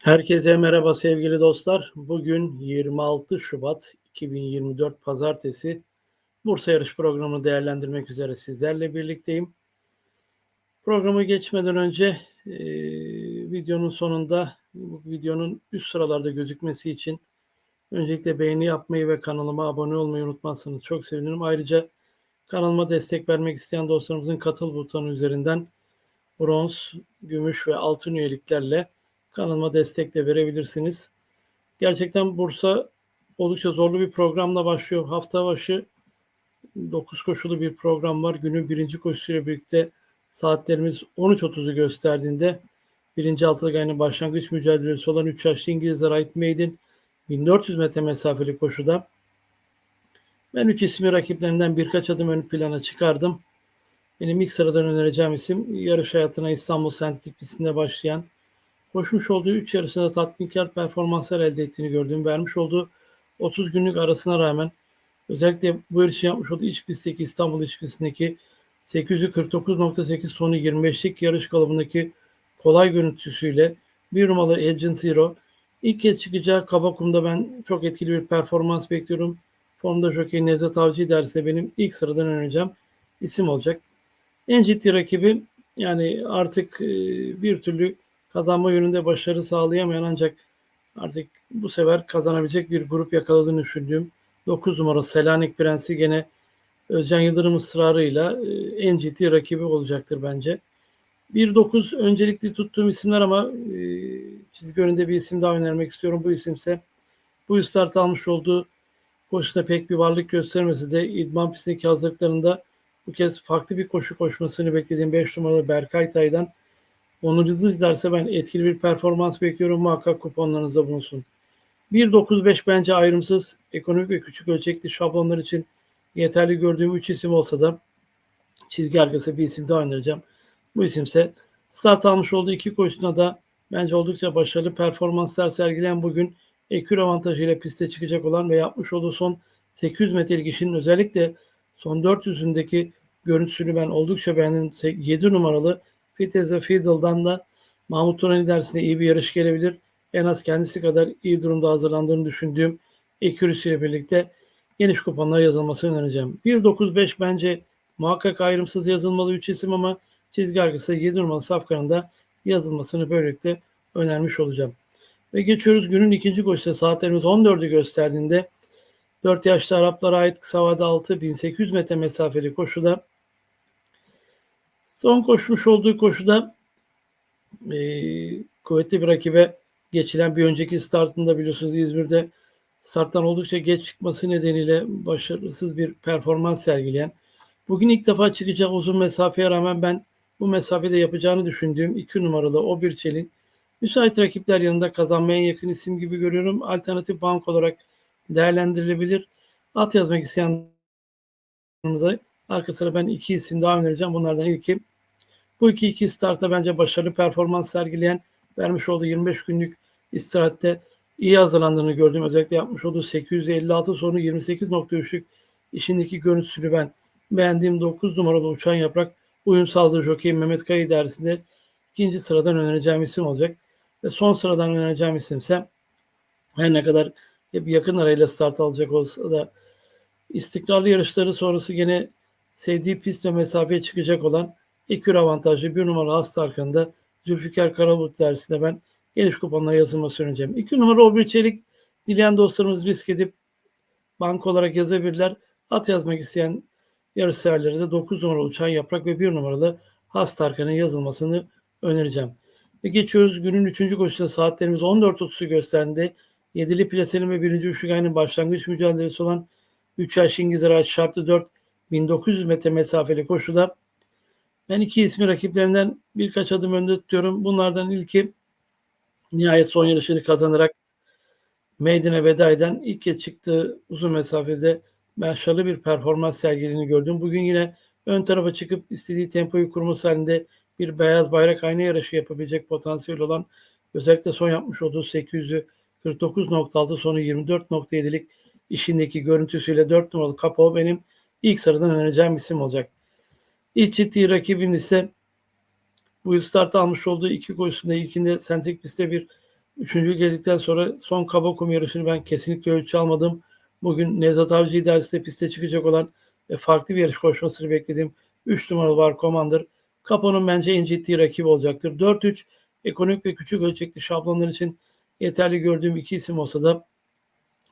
Herkese merhaba sevgili dostlar. Bugün 26 Şubat 2024 Pazartesi. Bursa yarış programını değerlendirmek üzere sizlerle birlikteyim. Programı geçmeden önce e, videonun sonunda bu videonun üst sıralarda gözükmesi için öncelikle beğeni yapmayı ve kanalıma abone olmayı unutmazsanız çok sevinirim. Ayrıca kanalıma destek vermek isteyen dostlarımızın katıl butonu üzerinden bronz, gümüş ve altın üyeliklerle kanalıma destek de verebilirsiniz. Gerçekten Bursa oldukça zorlu bir programla başlıyor. Hafta başı 9 koşulu bir program var. Günün birinci koşusuyla birlikte saatlerimiz 13.30'u gösterdiğinde birinci altılık aynı başlangıç mücadelesi olan 3 yaşlı İngilizler Ait Maiden 1400 metre mesafeli koşuda. Ben 3 ismi rakiplerinden birkaç adım ön plana çıkardım. Benim ilk sıradan önereceğim isim yarış hayatına İstanbul Sentetik pistinde başlayan koşmuş olduğu 3 yarışında tatminkar performanslar elde ettiğini gördüğüm vermiş olduğu 30 günlük arasına rağmen özellikle bu yarışı yapmış olduğu iç pistteki İstanbul iç pistindeki 849.8 sonu 25'lik yarış kalıbındaki kolay görüntüsüyle bir numaralı Agent Zero ilk kez çıkacağı Kabakum'da ben çok etkili bir performans bekliyorum. Formda Jockey Nevzat Avcı derse benim ilk sıradan önereceğim isim olacak. En ciddi rakibi yani artık bir türlü kazanma yönünde başarı sağlayamayan ancak artık bu sefer kazanabilecek bir grup yakaladığını düşündüğüm 9 numara Selanik Prensi gene Özcan Yıldırım ısrarıyla e, en ciddi rakibi olacaktır bence. 1-9 öncelikli tuttuğum isimler ama e, çizgi önünde bir isim daha önermek istiyorum. Bu isimse bu start almış olduğu koşuda pek bir varlık göstermesi de idman pistindeki hazırlıklarında bu kez farklı bir koşu koşmasını beklediğim 5 numaralı Berkay Tay'dan Onur Yıldız derse ben etkili bir performans bekliyorum. Muhakkak kuponlarınızda bulunsun. 1.95 bence ayrımsız ekonomik ve küçük ölçekli şablonlar için yeterli gördüğüm 3 isim olsa da çizgi arkası bir isim daha önereceğim. Bu isimse start almış olduğu iki koşusuna da bence oldukça başarılı performanslar sergileyen bugün ekür avantajıyla piste çıkacak olan ve yapmış olduğu son 800 metrelik işinin özellikle son 400'ündeki görüntüsünü ben oldukça beğendim. 7 numaralı Fitez ve Fiddle'dan da Mahmut Turan dersinde iyi bir yarış gelebilir. En az kendisi kadar iyi durumda hazırlandığını düşündüğüm ile birlikte geniş kuponlar yazılmasını önereceğim. 1.95 bence muhakkak ayrımsız yazılmalı 3 isim ama çizgi arkası 7 numaralı safkanında yazılmasını böylelikle önermiş olacağım. Ve geçiyoruz günün ikinci koşusu saatlerimiz 14'ü gösterdiğinde 4 yaşlı Araplara ait kısa vade 6 1800 metre mesafeli koşuda Son koşmuş olduğu koşuda e, kuvvetli bir rakibe geçilen bir önceki startında biliyorsunuz İzmir'de starttan oldukça geç çıkması nedeniyle başarısız bir performans sergileyen bugün ilk defa çıkacak uzun mesafeye rağmen ben bu mesafede yapacağını düşündüğüm iki numaralı o bir çelin müsait rakipler yanında kazanmaya yakın isim gibi görüyorum. Alternatif bank olarak değerlendirilebilir. At yazmak isteyen arka sıra ben iki isim daha önereceğim. Bunlardan ilki bu iki iki startta bence başarılı performans sergileyen vermiş olduğu 25 günlük istirahatte iyi hazırlandığını gördüm. Özellikle yapmış olduğu 856 sonu 28.3'lük işindeki görüntüsünü ben beğendiğim 9 numaralı uçan yaprak uyum sağladığı jockey Mehmet Kaya idaresinde ikinci sıradan önereceğim isim olacak. Ve son sıradan önereceğim isimse her ne kadar hep yakın arayla start alacak olsa da istikrarlı yarışları sonrası gene sevdiği pist ve mesafeye çıkacak olan İlk avantajlı bir numara hasta arkanda Zülfikar Karabulut dersinde ben geniş kuponlara yazılması önereceğim. İki numara o bir çelik dileyen dostlarımız risk edip bank olarak yazabilirler. At yazmak isteyen yarış severlere de 9 numara uçan yaprak ve 1 numaralı hasta arkanın yazılmasını önereceğim. Ve geçiyoruz günün 3. koşusunda saatlerimiz 14.30'u gösterdiğinde Yedili plasenin ve 1. üçlük aynı başlangıç mücadelesi olan 3 yaş İngiliz araç şartlı 4 1900 metre mesafeli koşuda ben iki ismi rakiplerinden birkaç adım önde tutuyorum. Bunlardan ilki nihayet son yarışını kazanarak Maiden'e veda eden ilk kez çıktığı uzun mesafede başarılı bir performans sergilediğini gördüm. Bugün yine ön tarafa çıkıp istediği tempoyu kurması halinde bir beyaz bayrak aynı yarışı yapabilecek potansiyel olan özellikle son yapmış olduğu 800'ü 49.6 sonu 24.7'lik işindeki görüntüsüyle 4 numaralı Kapo benim ilk sıradan önereceğim isim olacak. İlk ciddi rakibin ise bu start almış olduğu iki koşusunda ilkinde sentek pistte bir Üçüncü geldikten sonra son kaba kum yarışını ben kesinlikle ölçü almadım. Bugün Nevzat Avcı idaresinde piste çıkacak olan ve farklı bir yarış koşmasını beklediğim 3 numaralı var Commander. Kapo'nun bence en ciddi rakibi olacaktır. 4-3 ekonomik ve küçük ölçekli şablonlar için yeterli gördüğüm iki isim olsa da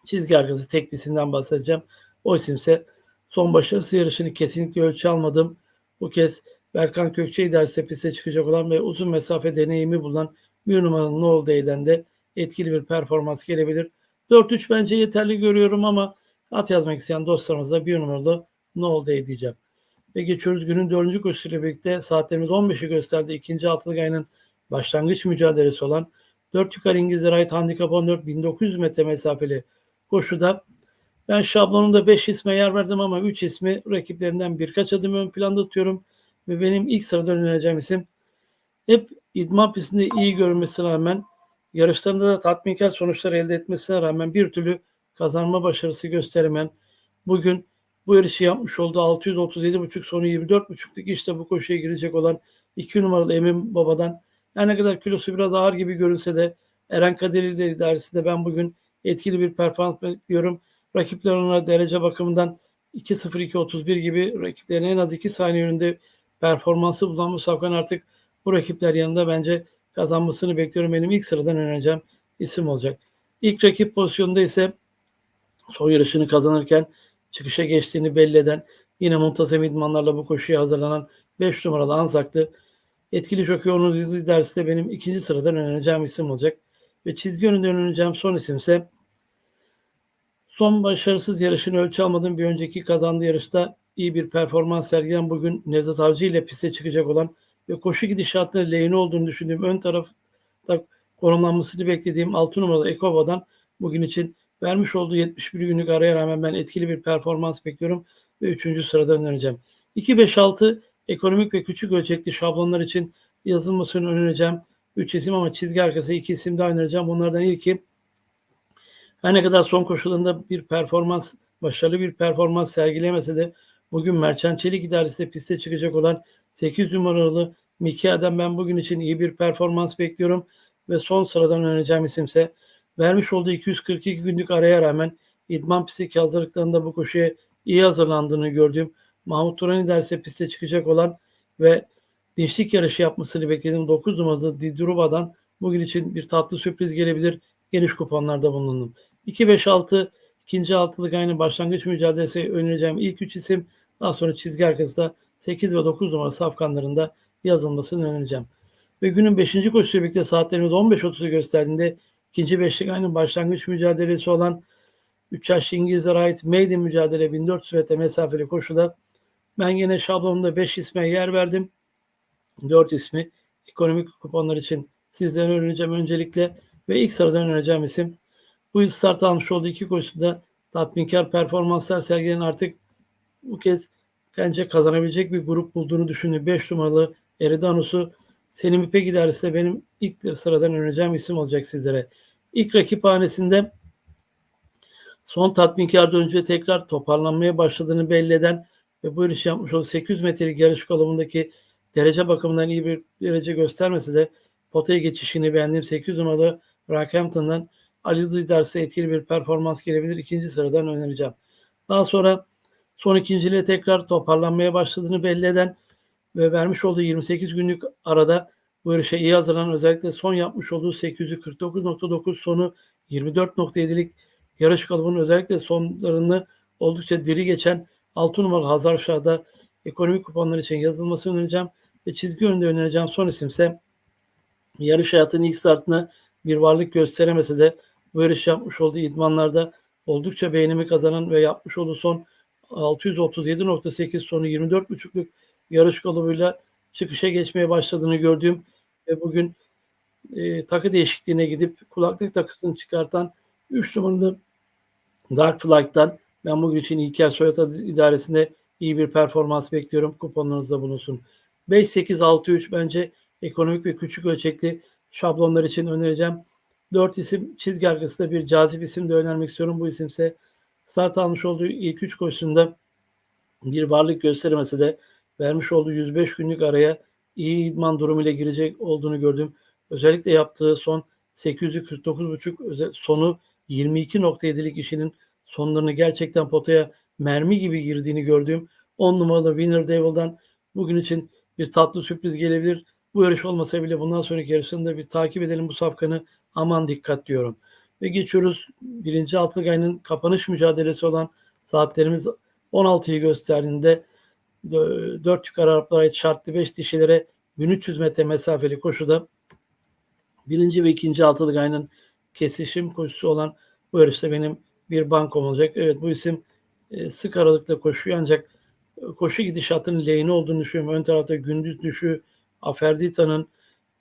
çizgi arkası tek bir isimden bahsedeceğim. O isimse son başarısı yarışını kesinlikle ölçü almadım. Bu kez Berkan Kökçe idaresinde piste çıkacak olan ve uzun mesafe deneyimi bulunan bir numaralı Noel Day'den de etkili bir performans gelebilir. 4-3 bence yeterli görüyorum ama at yazmak isteyen dostlarımızla bir numaralı Noel Day diyeceğim. Ve geçiyoruz günün dördüncü koşusuyla birlikte saatlerimiz 15'i gösterdi. İkinci ayının başlangıç mücadelesi olan 4 yukarı İngilizlere ait handikap 14 1900 metre mesafeli koşuda ben şablonumda 5 isme yer verdim ama 3 ismi rakiplerinden birkaç adım ön planda tutuyorum. Ve benim ilk sırada önereceğim isim hep idman pistinde iyi görünmesine rağmen yarışlarında da tatminkar sonuçlar elde etmesine rağmen bir türlü kazanma başarısı gösteremeyen bugün bu yarışı yapmış olduğu 637.5 sonu 24.5'luk işte bu koşuya girecek olan 2 numaralı Emin Baba'dan her ne kadar kilosu biraz ağır gibi görünse de Eren Kadirli idaresinde ben bugün etkili bir performans bekliyorum. Rakipler ona derece bakımından 2-0-2-31 gibi rakiplerin en az 2 saniye önünde performansı bulan bu Safkan artık bu rakipler yanında bence kazanmasını bekliyorum. Benim ilk sıradan önereceğim isim olacak. İlk rakip pozisyonunda ise son yarışını kazanırken çıkışa geçtiğini belli eden yine muntazam idmanlarla bu koşuya hazırlanan 5 numaralı Anzaklı etkili jockey onun lidersi de benim ikinci sıradan önereceğim isim olacak. Ve çizgi önünde önereceğim son isim ise son başarısız yarışını ölçü almadığım bir önceki kazandığı yarışta iyi bir performans sergilen bugün Nevzat Avcı ile piste çıkacak olan ve koşu gidişatında lehine olduğunu düşündüğüm ön tarafta konumlanmasını beklediğim 6 numaralı Ekoba'dan bugün için vermiş olduğu 71 günlük araya rağmen ben etkili bir performans bekliyorum ve 3. sırada önereceğim. 2-5-6 ekonomik ve küçük ölçekli şablonlar için yazılmasını önereceğim. 3 isim ama çizgi arkası 2 isim daha önereceğim. Bunlardan ilki her ne kadar son koşullarında bir performans, başarılı bir performans sergilemese de bugün Merçan Çelik idaresinde piste çıkacak olan 8 numaralı Mikia'dan ben bugün için iyi bir performans bekliyorum ve son sıradan önereceğim isimse vermiş olduğu 242 günlük araya rağmen idman pisti hazırlıklarında bu koşuya iyi hazırlandığını gördüğüm Mahmut Turan derse piste çıkacak olan ve dinçlik yarışı yapmasını beklediğim 9 numaralı Didruba'dan bugün için bir tatlı sürpriz gelebilir. Geniş kuponlarda bulundum. 2-5-6 ikinci altılık aynı başlangıç mücadelesi önereceğim ilk 3 isim. Daha sonra çizgi arkasında 8 ve 9 numara safkanlarında yazılmasını önereceğim. Ve günün 5. koşusuyla birlikte saatlerimiz 15.30'u gösterdiğinde ikinci beşlik aynı başlangıç mücadelesi olan 3 yaşlı İngilizlere ait maiden mücadele 1400 metre mesafeli koşuda ben yine şablonumda 5 isme yer verdim. 4 ismi ekonomik kuponlar için sizlere önereceğim öncelikle ve ilk sıradan önereceğim isim bu yıl start almış olduğu iki koşuda tatminkar performanslar sergileyen artık bu kez bence kazanabilecek bir grup bulduğunu düşündüğü 5 numaralı Eridanus'u Selim İpek idaresi de benim ilk sıradan önereceğim isim olacak sizlere. İlk rakip hanesinde son tatminkarda önce tekrar toparlanmaya başladığını belli eden ve bu yarış yapmış olduğu 800 metrelik yarış kolumundaki derece bakımından iyi bir derece göstermese de potaya geçişini beğendiğim 800 numaralı Rockhampton'dan Ali Didars'a etkili bir performans gelebilir. İkinci sıradan önereceğim. Daha sonra son ikinciliğe tekrar toparlanmaya başladığını belli eden ve vermiş olduğu 28 günlük arada bu yarışa iyi hazırlanan özellikle son yapmış olduğu 849.9 sonu 24.7'lik yarış kalıbının özellikle sonlarını oldukça diri geçen 6 numaralı Hazar Şah'da ekonomik kuponlar için yazılmasını önereceğim ve çizgi önünde önereceğim son isimse yarış hayatının ilk startına bir varlık gösteremese de bu yarış yapmış olduğu idmanlarda oldukça beğenimi kazanan ve yapmış olduğu son 637.8 sonu 24.5'lük yarış kalıbıyla çıkışa geçmeye başladığını gördüğüm ve bugün e, takı değişikliğine gidip kulaklık takısını çıkartan 3 numaralı Dark Flight'tan ben bugün için İlker Soyata idaresinde iyi bir performans bekliyorum. Kuponlarınızda bulunsun. 5-8-6-3 bence ekonomik ve küçük ölçekli şablonlar için önereceğim. 4 isim çizgi arkasında bir cazip isim de önermek istiyorum. Bu isimse start almış olduğu ilk 3 koşusunda bir varlık göstermese de vermiş olduğu 105 günlük araya iyi idman durumu ile girecek olduğunu gördüm. Özellikle yaptığı son 849.5 özel- sonu 22.7'lik işinin sonlarını gerçekten potaya mermi gibi girdiğini gördüğüm 10 numaralı Winner Devil'dan bugün için bir tatlı sürpriz gelebilir. Bu yarış olmasa bile bundan sonraki yarışında bir takip edelim bu safkanı. Aman dikkat diyorum. Ve geçiyoruz birinci altılık kapanış mücadelesi olan saatlerimiz 16'yı gösterdiğinde 4 yukarı Araplara ait şartlı 5 dişilere 1300 metre mesafeli koşuda birinci ve ikinci altılık kesişim koşusu olan bu yarışta benim bir bankom olacak. Evet bu isim e, sık aralıkla koşuyor ancak e, koşu gidişatının lehine olduğunu düşünüyorum. Ön tarafta gündüz düşü, Aferdita'nın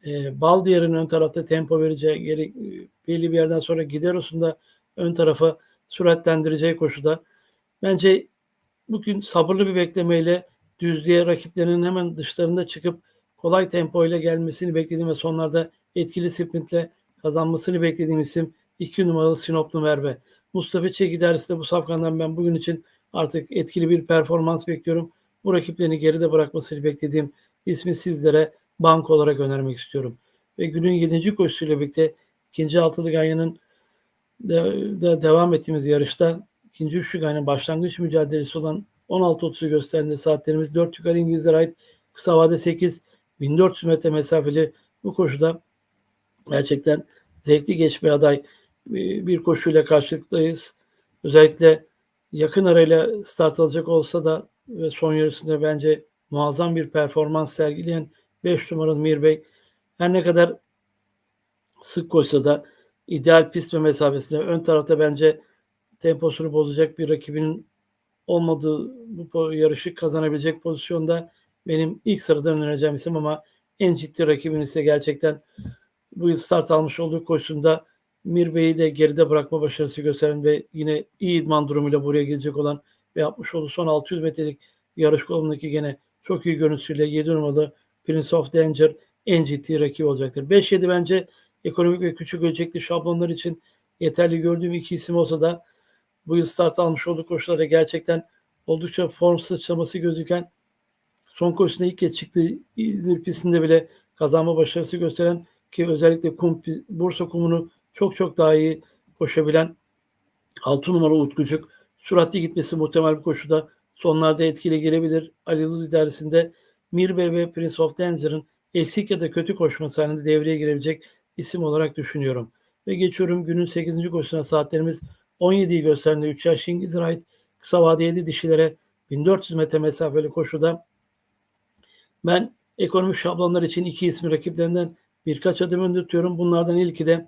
e, Baldiyar'ın ön tarafta tempo vereceği, geri, e, belli bir yerden sonra Gideros'un da ön tarafa süratlendireceği koşuda. Bence bugün sabırlı bir beklemeyle düzlüğe rakiplerinin hemen dışlarında çıkıp kolay tempo ile gelmesini beklediğim ve sonlarda etkili sprintle kazanmasını beklediğim isim 2 numaralı Sinoplu Merve. Mustafa Çeki dersinde bu safkandan ben bugün için artık etkili bir performans bekliyorum. Bu rakiplerini geride bırakmasını beklediğim ismi sizlere bank olarak önermek istiyorum. Ve günün 7. koşusuyla birlikte ikinci altılı ganyanın de, de devam ettiğimiz yarışta ikinci üçlü ganyanın başlangıç mücadelesi olan 16.30'u gösterdiğinde saatlerimiz 4 yukarı İngilizlere ait kısa vade 8 1400 metre mesafeli bu koşuda gerçekten zevkli geçme aday bir koşuyla karşılıktayız. Özellikle yakın arayla start alacak olsa da ve son yarısında bence muazzam bir performans sergileyen 5 numaralı Mir Bey her ne kadar sık koşsa da ideal pist ve mesafesinde ön tarafta bence temposunu bozacak bir rakibinin olmadığı bu yarışı kazanabilecek pozisyonda benim ilk sıradan önereceğim isim ama en ciddi rakibin ise gerçekten bu yıl start almış olduğu koşusunda Mir Bey'i de geride bırakma başarısı gösteren ve yine iyi idman durumuyla buraya gelecek olan ve yapmış olduğu son 600 metrelik yarış kolundaki gene çok iyi görüntüsüyle 7 numaralı Prince of Danger en rakip olacaktır. 5-7 bence ekonomik ve küçük ölçekli şablonlar için yeterli gördüğüm iki isim olsa da bu yıl start almış olduğu koşularda gerçekten oldukça form sıçraması gözüken son koşusunda ilk kez çıktığı İzmir pistinde bile kazanma başarısı gösteren ki özellikle kum, Bursa kumunu çok çok daha iyi koşabilen 6 numaralı Utkucuk süratli gitmesi muhtemel bir koşuda sonlarda etkili gelebilir. Ali Yıldız idaresinde Mirbe ve Prince of Dancer'ın eksik ya da kötü koşması halinde devreye girebilecek isim olarak düşünüyorum. Ve geçiyorum günün 8. koşusuna saatlerimiz 17'yi gösterdiğinde 3 yaş İngiliz'e ait kısa vadeli dişilere 1400 metre mesafeli koşuda ben ekonomik şablonlar için iki ismi rakiplerinden birkaç adım önde tutuyorum. Bunlardan ilki de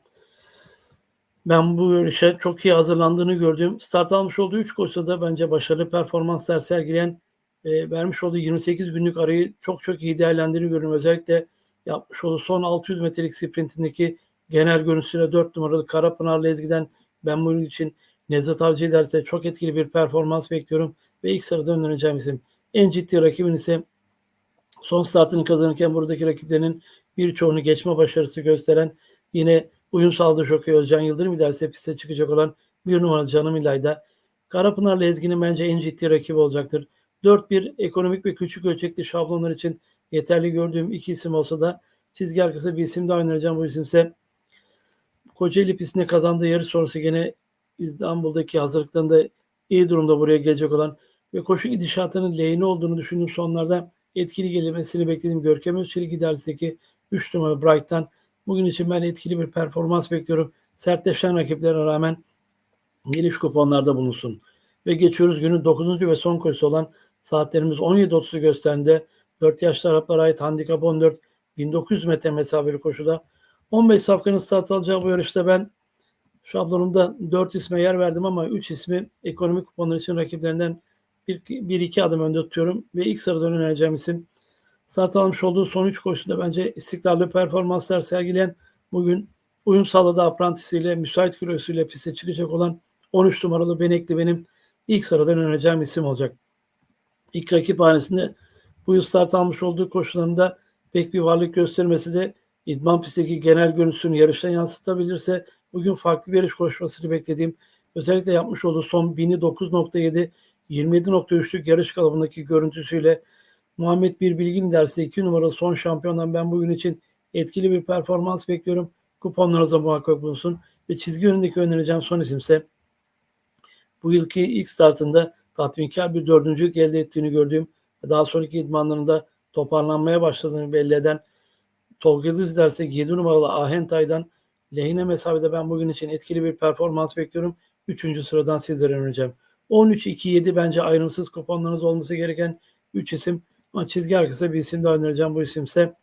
ben bu yarışa çok iyi hazırlandığını gördüğüm start almış olduğu 3 koşuda da bence başarılı performanslar sergileyen e, vermiş olduğu 28 günlük arayı çok çok iyi değerlendirdiğini görüyorum. Özellikle yapmış olduğu son 600 metrelik sprintindeki genel görüntüsüyle 4 numaralı Karapınar'la Ezgi'den ben bunun için Nevzat Avcı ederse çok etkili bir performans bekliyorum ve ilk sırada önereceğim isim. En ciddi rakibin ise son startını kazanırken buradaki rakiplerinin birçoğunu geçme başarısı gösteren yine uyum sağladığı jockey Özcan Yıldırım ilerse piste çıkacak olan bir numaralı Canım İlayda. Karapınar'la Ezgi'nin bence en ciddi rakibi olacaktır. 4-1 ekonomik ve küçük ölçekli şablonlar için yeterli gördüğüm iki isim olsa da çizgi arkası bir isim daha önereceğim. Bu isimse Kocaeli pistinde kazandığı yarış sonrası gene İstanbul'daki hazırlıklarında iyi durumda buraya gelecek olan ve koşu gidişatının lehine olduğunu düşündüğüm sonlarda etkili gelmesini beklediğim Görkem Özçelik idaresindeki 3 numara Bright'tan bugün için ben etkili bir performans bekliyorum. Sertleşen rakiplere rağmen geniş kuponlarda bulunsun. Ve geçiyoruz günün 9. ve son koşusu olan saatlerimiz 17.30'u gösterdiğinde 4 yaşlı Araplara ait handikap 14 1900 metre mesafeli koşuda. 15 safkanın start alacağı bu yarışta ben şablonumda 4 isme yer verdim ama 3 ismi ekonomik kuponlar için rakiplerinden 1-2 adım önde tutuyorum ve ilk sıradan önereceğim isim. Start almış olduğu son 3 koşusunda bence istikrarlı performanslar sergileyen bugün uyum sağladığı aprantisiyle müsait kilosuyla piste çıkacak olan 13 numaralı Benekli benim ilk sıradan önereceğim isim olacak. İlk rakip hanesinde bu yıl start almış olduğu koşularında pek bir varlık göstermesi de idman pistteki genel görüntüsünü yarıştan yansıtabilirse bugün farklı bir yarış koşmasını beklediğim özellikle yapmış olduğu son 1000'i 9.7 27.3'lük yarış kalıbındaki görüntüsüyle Muhammed Bir Bilgin dersi 2 numaralı son şampiyondan ben bugün için etkili bir performans bekliyorum. Kuponlarınıza muhakkak bulunsun. Ve çizgi önündeki önereceğim son isimse bu yılki ilk startında tatminkar bir dördüncülük elde ettiğini gördüğüm ve daha sonraki idmanlarında toparlanmaya başladığını belli eden Tolga Yıldız dersek 7 numaralı Ahentay'dan lehine mesafede ben bugün için etkili bir performans bekliyorum. Üçüncü sıradan sizlere önereceğim. 13-2-7 bence ayrımsız kuponlarınız olması gereken 3 isim. Ama çizgi arkasında bir isim daha önereceğim. Bu isimse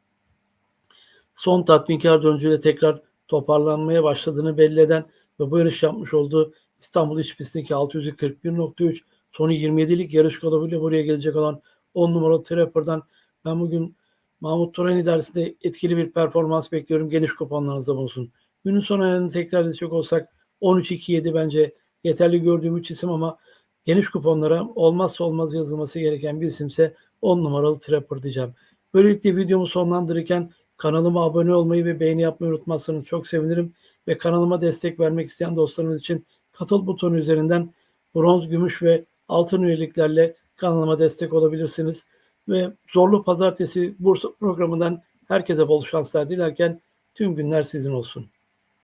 son tatminkar döncüyle tekrar toparlanmaya başladığını belli eden ve bu yarış yapmış olduğu İstanbul İç Pisti'ndeki 641.3 sonu 27'lik yarış kolabıyla buraya gelecek olan 10 numaralı Trapper'dan ben bugün Mahmut Turan idaresinde etkili bir performans bekliyorum. Geniş kuponlarınızda bulunsun. Günün son ayarını tekrar edecek olsak 13-2-7 bence yeterli gördüğüm 3 isim ama geniş kuponlara olmazsa olmaz yazılması gereken bir isimse 10 numaralı Trapper diyeceğim. Böylelikle videomu sonlandırırken kanalıma abone olmayı ve beğeni yapmayı unutmazsanız çok sevinirim. Ve kanalıma destek vermek isteyen dostlarımız için katıl butonu üzerinden bronz, gümüş ve altın üyeliklerle kanalıma destek olabilirsiniz. Ve Zorlu Pazartesi Bursa programından herkese bol şanslar dilerken tüm günler sizin olsun.